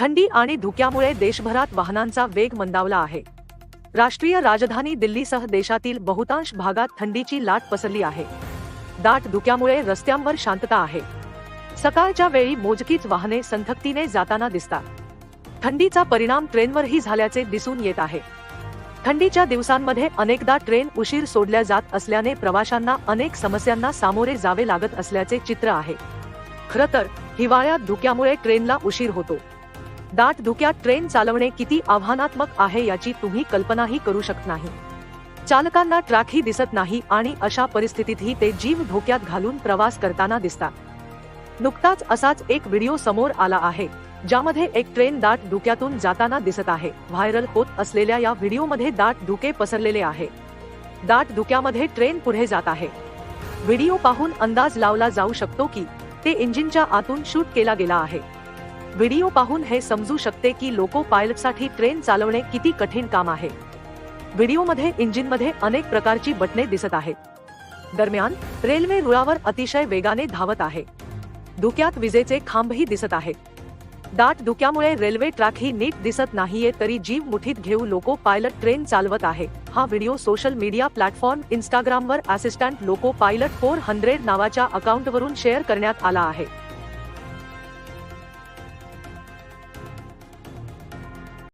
थंडी आणि धुक्यामुळे देशभरात वाहनांचा वेग मंदावला आहे. राष्ट्रीय राजधानी दिल्लीसह देशातील बहुतांश भागात थंडीची लाट पसरली आहे. दाट धुक्यामुळे रस्त्यांवर शांतता आहे. सकाळच्या वेळी मोजकीच वाहने संथक्तीने जाताना दिसतात. थंडीचा परिणाम ट्रेनवरही झाल्याचे दिसून येत आहे. थंडीच्या दिवसांमध्ये अनेकदा ट्रेन उशीर सोडल्या जात असल्याने प्रवाशांना अनेक समस्यांना सामोरे जावे लागत असल्याचे चित्र आहे. खरं तर हिवाळ्यात धुक्यामुळे ट्रेनला उशीर होतो. दाट धुक्यात ट्रेन चालवणे किती आव्हानात्मक आहे याची तुम्ही कल्पनाही करू शकत नाही. चालकांना ट्रॅकही दिसत नाही आणि अशा परिस्थितीतही ते जीव धोक्यात घालून प्रवास करताना दिसतात. नुकताच असाच एक व्हिडिओ समोर आला आहे ज्यामध्ये एक ट्रेन दाट धुक्यातून जाताना दिसत आहे. व्हायरल होत असलेल्या या व्हिडिओमध्ये दाट धुके पसरलेले आहे. दाट धुक्यामध्ये ट्रेन पुढे जात आहे. व्हिडिओ पाहून अंदाज लावला जाऊ शकतो की ते इंजिनच्या आतून शूट केला गेला आहे. व्हिडिओ पाहून हे समजू शकते की लोको पायलटसाठी ट्रेन चालवणे किती कठीण काम आहे. व्हिडिओमध्ये इंजिनमध्ये अनेक प्रकारची बटणे दिसत आहेत. दरम्यान रेल्वे रुळावर अतिशय वेगाने धावत आहे. धुक्यात विजेचे खांबही दिसत आहेत. दाट धुक्यामुळे रेल्वे ट्रॅकही नीट दिसत नाहीये तरी जीव मुठीत घेऊ लोको पायलट ट्रेन चालवत आहे. हा व्हिडिओ सोशल मीडिया प्लॅटफॉर्म इंस्टाग्रामवर assistant loco pilot four hundred नावाच्या अकाउंटवरून शेअर करण्यात आला आहे.